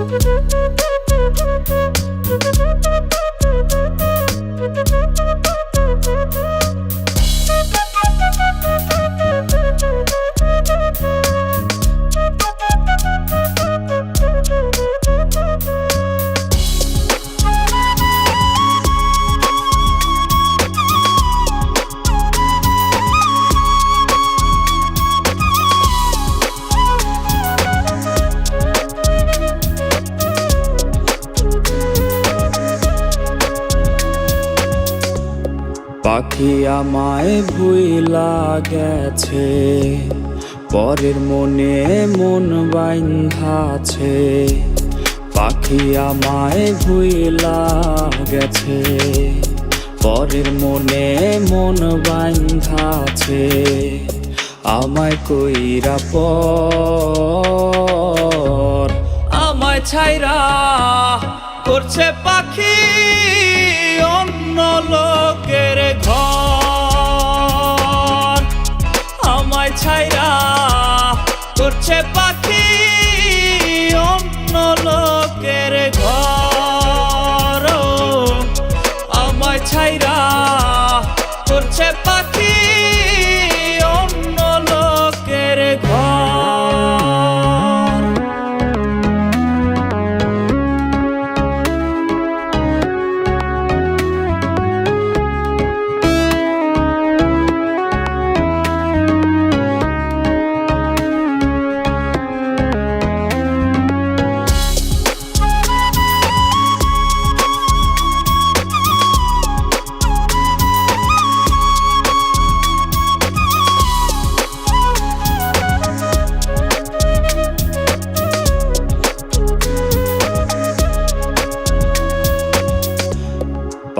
Thank পাখি আমায় ভুইলা গেছে পরের মনে মন বাইন্ধাছে। পাখি আমায় ভুইলা গেছে পরের মনে মন বাইন্ধাছে। আমায় কইরা পর, আমায় ছাইরা করছে পাখি অন্য লোকের ঘর। আমায় ছাইরা করছে পাখি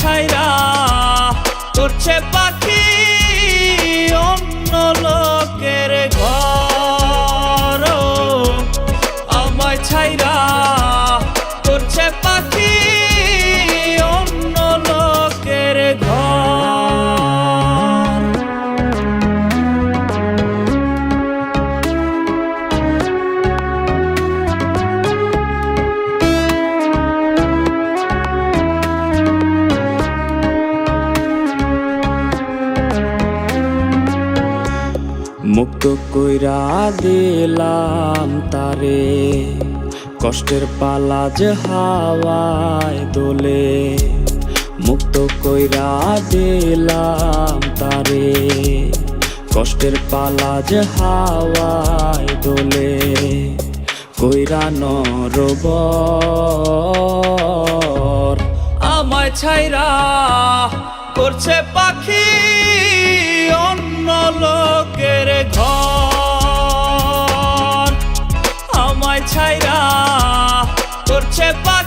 ছাইরা করছে পাখি অন্য লোকের ঘর। আমায় ছাইরা করছে পাখি মুক্ত কইরা দিলাম তারে। কষ্টের পালা যে হাওয়ায় দোলে, মুক্ত কইরা দিলাম তারে। কষ্টের পালা যে হাওয়ায় দোলে, কইরা নরবর আমায় ছাইরা করছে পাখি অন্য লোকের ঘর। আমায় ছাইরা করছে পাখি